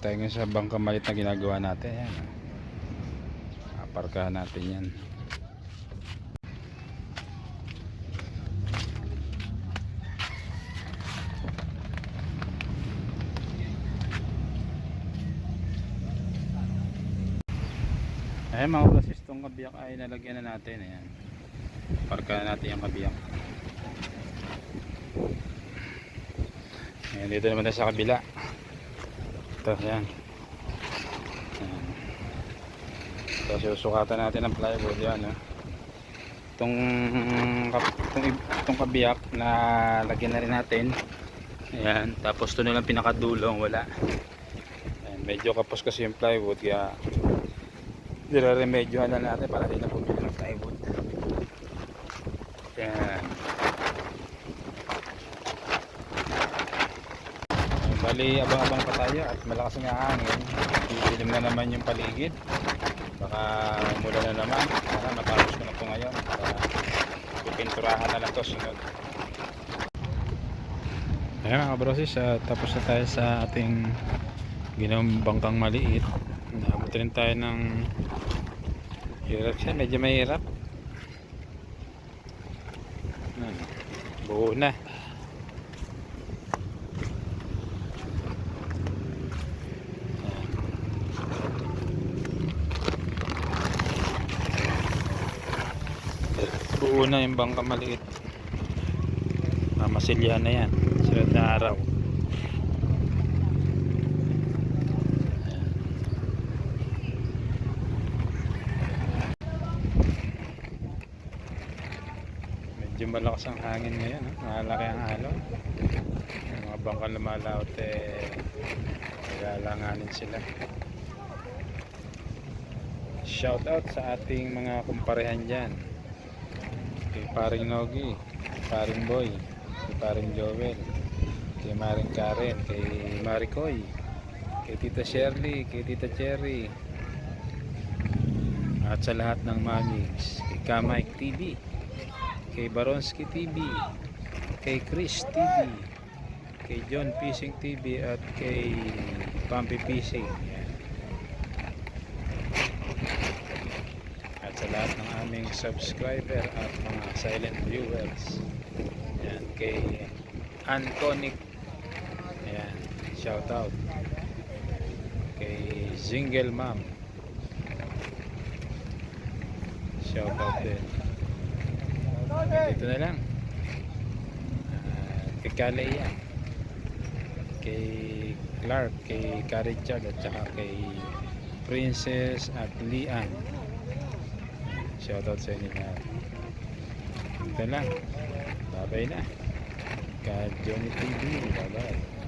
Tayo ngayon sa bangka malit na ginagawa natin. Yan. Aparkahan natin yan. Ayan mga brosis, itong kabiyak ay nalagyan na natin. Ayan. Parkahan natin yung kabiyak. Ayan, dito naman tayo sa kabila. Ito, yan. Ayan. Ito, susukatan natin ang plywood. Yan, oh. Itong, itong, itong kabiyak na lagyan na rin natin. Ayan. Tapos ito nilang pinakadulong. Wala. Ayan, medyo kapos kasi yung plywood. Kaya, nire-remedyohan na natin para din na bumili ng plywood. Ayan. Bali, abang-abang pa tayo at malakas nga hangin. Iilim na naman yung paligid. Baka mula na naman. Sana matapos ko na ito ngayon. Para pipinturahan na lang ito sunod. Ayan mga brosis, ah, tapos na tayo sa ating ginawang bangkang maliit. Naabot rin tayo ng hirap siya. Medyo mahirap. Ayan. Buo na. buo na yung bangka maliit mamasilyahan na yan sunod na araw medyo malakas ang hangin ngayon no? malaki ang halo. Yung mga bangka lumalawot eh nagalanganin sila. Shout out sa ating mga kumparehan dyan. Kay paring Nogi, paring Boy, kay paring Joel, kay Maring Karen, kay Maricoy, kay Tita Shirley, kay Tita Cherry, at sa lahat ng mamigs, kay Kamike TV, kay Baronski TV, kay Chris TV, kay John Fishing TV at kay Pampi Fishing. At sa lahat ng aming subscriber at mga silent viewers yan kay Antonic. Ayan shout out kay Zingle Ma'am. Shout out din dito na lang Ah, kay Kalea kay Clark kay Richard at saka kay Princess at Lian Shoutout sa inyo lahat. Ito lang. Babay na. Ka Johnny TV. Bye bye.